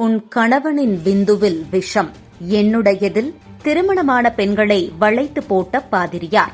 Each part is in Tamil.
உன் கணவனின் பிந்துவில் விஷம். என்னுடையதில் திருமணமான பெண்களை வளைத்து போட்ட பாதிரியார்.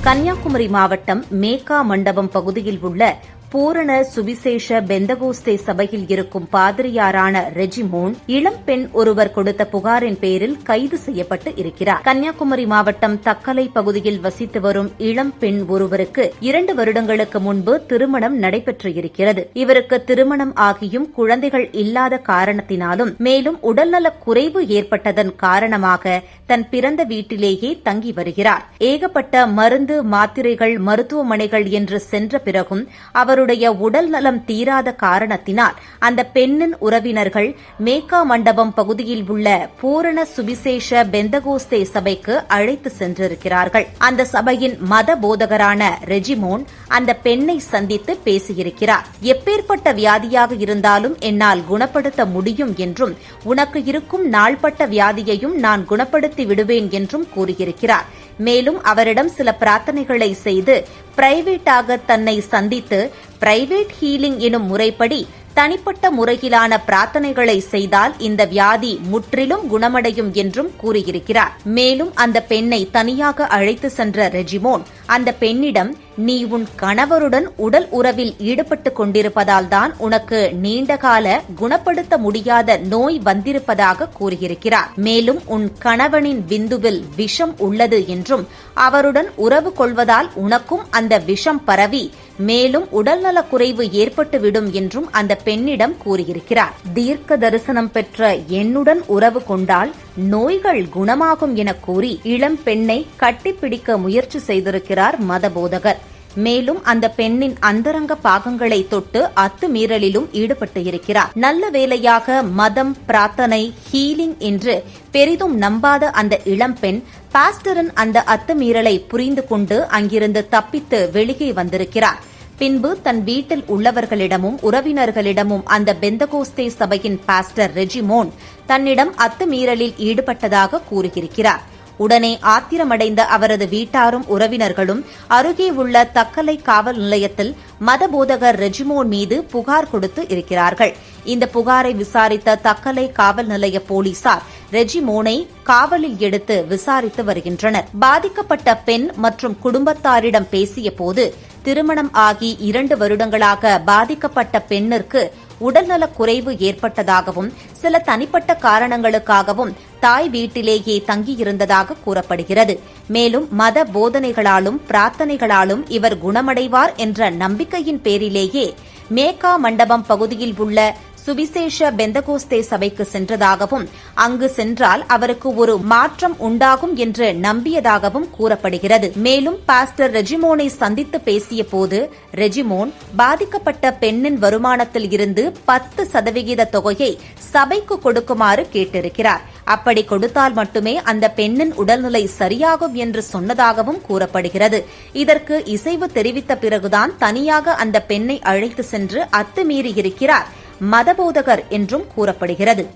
கன்னியாகுமரி மாவட்டம் மேக்கா மண்டபம் பகுதியில் உள்ள பூரண சுவிசேஷ பெந்தகோஸ்தே சபையில் இருக்கும் பாதிரியாரான ரெஜிமோன் இளம் பெண் ஒருவர் கொடுத்த புகாரின் பேரில் கைது செய்யப்பட்டு இருக்கிறார். கன்னியாகுமரி மாவட்டம் தக்கலை பகுதியில் வசித்து வரும் இளம் பெண் ஒருவருக்கு இரண்டு வருடங்களுக்கு முன்பு திருமணம் நடைபெற்று இருக்கிறது. இவருக்கு திருமணம் ஆகியும் குழந்தைகள் இல்லாத காரணத்தினாலும் மேலும் உடல்நலக் குறைவு ஏற்பட்டதன் காரணமாக தன் பிறந்த வீட்டிலேயே தங்கி வருகிறார். ஏகப்பட்ட மருந்து மாத்திரைகள் மருத்துவமனைகள் என்று சென்ற பிறகும் அவருடைய உடல் நலம் தீராத காரணத்தினால் அந்த பெண்ணின் உறவினர்கள் மேக்கா மண்டபம் பகுதியில் உள்ள பூரண சுவிசேஷ பெந்தகோஸ்தே சபைக்கு அழைத்து சென்றிருக்கிறார்கள். அந்த சபையின் மத போதகரான ரெஜிமோன் அந்த பெண்ணை சந்தித்து பேசியிருக்கிறார். எப்பேற்பட்ட வியாதியாக இருந்தாலும் என்னால் குணப்படுத்த முடியும் என்றும் உனக்கு இருக்கும் நாள்பட்ட வியாதியையும் நான் குணப்படுத்தி விடுவேன் என்றும் கூறியிருக்கிறார். மேலும் அவரிடம் சில பிரார்த்தனைகளை செய்து பிரைவேட்டாக தன்னை சந்தித்து பிரைவேட் ஹீலிங் எனும் முறைப்படி தனிப்பட்ட முறையிலான பிரார்த்தனைகளை செய்தால் இந்த வியாதி முற்றிலும் குணமடையும் என்றும் கூறியிருக்கிறார். மேலும் அந்த பெண்ணை தனியாக அழைத்து சென்ற ரெஜிமோன் அந்த பெண்ணிடம் நீ உன் கணவருடன் உடல் உறவில் ஈடுபட்டு கொண்டிருப்பதால் தான் உனக்கு நீண்டகால குணப்படுத்த முடியாத நோய் வந்திருப்பதாக கூறியிருக்கிறார். மேலும் உன் கணவனின் விந்துவில் விஷம் உள்ளது என்றும் அவருடன் உறவு கொள்வதால் உனக்கும் அந்த விஷம் பரவி மேலும் உடல்நலக் குறைவு ஏற்பட்டுவிடும் என்றும் அந்த பெண்ணிடம் கூறியிருக்கிறார். தீர்க்க தரிசனம் பெற்ற என்னுடன் உறவு கொண்டால் நோய்கள் குணமாகும் என கூறி இளம் பெண்ணை கட்டிப்பிடிக்க முயற்சி செய்திருக்கிறார் மதபோதகர். மேலும் அந்த பெண்ணின் அந்தரங்க பாகங்களை தொட்டு அத்துமீறலிலும் ஈடுபட்டு இருக்கிறார். நல்ல வேலையாக மதம் பிரார்த்தனை ஹீலிங் என்று பெரிதும் நம்பாத அந்த இளம்பெண் பாஸ்டரின் அந்த அத்துமீறலை புரிந்து கொண்டு அங்கிருந்து தப்பித்து வெளியே வந்திருக்கிறார். பின்பு தன் வீட்டில் உள்ளவர்களிடமும் உறவினர்களிடமும் அந்த பெந்தகோஸ்தே சபையின் பாஸ்டர் ரெஜிமோன் தன்னிடம் அத்துமீறலில் ஈடுபட்டதாக கூறியிருக்கிறார். உடனே ஆத்திரமடைந்த அவரது வீட்டாரும் உறவினர்களும் அருகே உள்ள தக்கலை காவல் நிலையத்தில் மதபோதகர் ரெஜிமோன் மீது புகார் கொடுத்து இருக்கிறார்கள். இந்த புகாரை விசாரித்த தக்கலை காவல் நிலைய போலீசார் ரெஜிமோனை காவலில் எடுத்து விசாரித்து வருகின்றனர். பாதிக்கப்பட்ட பெண் மற்றும் குடும்பத்தாரிடம் பேசிய போது திருமணம் ஆகி இரண்டு வருடங்களாக பாதிக்கப்பட்ட பெண்ணிற்கு உடல்நலக் குறைவு ஏற்பட்டதாகவும் சில தனிப்பட்ட காரணங்களுக்காகவும் தாய் வீட்டிலேயே தங்கியிருந்ததாக கூறப்படுகிறது. மேலும் மத போதனைகளாலும் பிரார்த்தனைகளாலும் இவர் குணமடைவார் என்ற நம்பிக்கையின் பேரிலேயே மேகா மண்டபம் பகுதியில் உள்ள சுவிசேஷ பெந்தகோஸ்தே சபைக்கு சென்றதாகவும் அங்கு சென்றால் அவருக்கு ஒரு மாற்றம் உண்டாகும் என்று நம்பியதாகவும் கூறப்படுகிறது. மேலும் பாஸ்டர் ரெஜிமோனை சந்தித்து பேசிய போது ரெஜிமோன் பாதிக்கப்பட்ட பெண்ணின் வருமானத்தில் இருந்து பத்து சதவிகித தொகையை சபைக்கு கொடுக்குமாறு கேட்டிருக்கிறார். அப்படி கொடுத்தால் மட்டுமே அந்த பெண்ணின் உடல்நிலை சரியாகும் என்று சொன்னதாகவும் கூறப்படுகிறது. இதற்கு இசைவு தெரிவித்த பிறகுதான் தனியாக அந்த பெண்ணை அழைத்து சென்று அத்துமீறியிருக்கிறார் மதபோதகர் என்றும் கூறப்படுகிறது.